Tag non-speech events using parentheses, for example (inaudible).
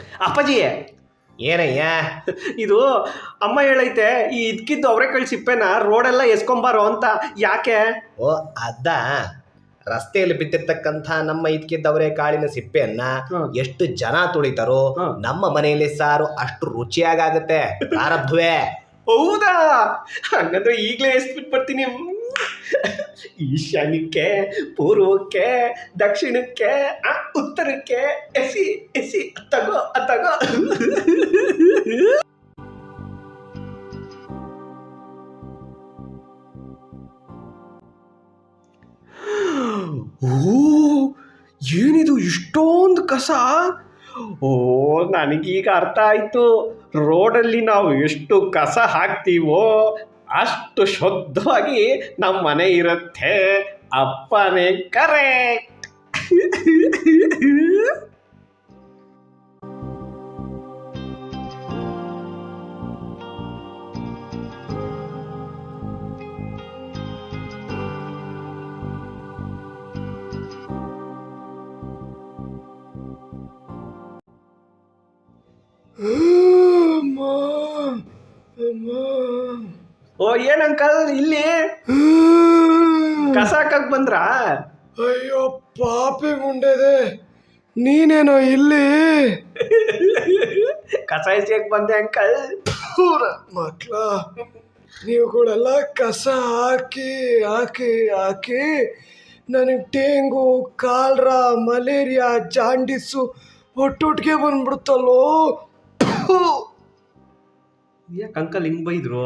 ಅಪ್ಪಾಜಿ! ಏನಯ್ಯ? ಇದು ಅಮ್ಮ ಹೇಳೈತೆ ಈ ಇದ್ಕಿದ್ದು ಅವರೆಕಾಳು ಸಿಪ್ಪೆನ ರೋಡೆಲ್ಲ ಎಸ್ಕೊಂಬಾರೋ ಅಂತ. ಯಾಕೆ? ಓ ಅದ ರಸ್ತೆಯಲ್ಲಿ ಬಿದ್ದಿರ್ತಕ್ಕಂಥ ನಮ್ಮ ಇದ್ಕಿದ್ದವರೇ ಕಾಳಿನ ಸಿಪ್ಪೆಯನ್ನ. ಎಷ್ಟು ಜನ ತುಳಿತಾರೋ ನಮ್ಮ ಮನೆಯಲ್ಲಿ ಸಾರು ಅಷ್ಟು ರುಚಿಯಾಗತ್ತೆ ಪ್ರಾರಬ್ಧವೇ. ಹೌದಾ? ಹಂಗಂದ್ರೆ ಈಗಲೇ ಎಸ್ಬಿಟ್ಟು ಬರ್ತೀನಿ. (laughs) ಈಶಾನ್ಯಕ್ಕೆ ಪೂರ್ವಕ್ಕೆ ದಕ್ಷಿಣಕ್ಕೆ ಆ, ಉತ್ತರಕ್ಕೆ ಎಸಿ ಎಸಿ ತಗೋ ತಗೋ. ಓ ಏನಿದು ಇಷ್ಟೊಂದು ಕಸ? ಓ ನನಗೀಗ ಅರ್ಥ ಆಯಿತು. ರೋಡಲ್ಲಿ ನಾವು ಎಷ್ಟು ಕಸ ಹಾಕ್ತೀವೋ ಅಷ್ಟು ಶುದ್ಧವಾಗಿ ನಮ್ಮ ಮನೆ ಇರುತ್ತೆ ಅಪ್ಪನೇ ಕರೆಕ್ಟ್ ಓ ಏನ್ ಅಂಕಲ್ ಇಲ್ಲಿ? ಕಸ ಹಾಕಕ್ ಬಂದ್ರಾ? ಅಯ್ಯೋ ಪಾಪಿ ಮುಂಡೆದೆ ನೀನೇನೋ ಇಲ್ಲಿ? ಕಸ ಎಸಿಯಕ್ ಬಂದೆ ಅಂಕಲ್. ಮಕ್ಳ. ನೀವು ನೀವುಗಳೆಲ್ಲ ಕಸ ಹಾಕಿ ಹಾಕಿ ಹಾಕಿ ನನಗೆ ಡೇಂಗು ಕಾಲ್ರ ಮಲೇರಿಯಾ ಜಾಂಡಿಸು ಒಟ್ಟೊಟ್ಟಿಗೆ ಬಂದ್ಬಿಡ್ತಲ್ಲೋ ಯಾಕಂಕಲ್ ಯಾಕೆ ಅಂಕಲ್ ಹಿಂಗ್ ಬೈದ್ರು?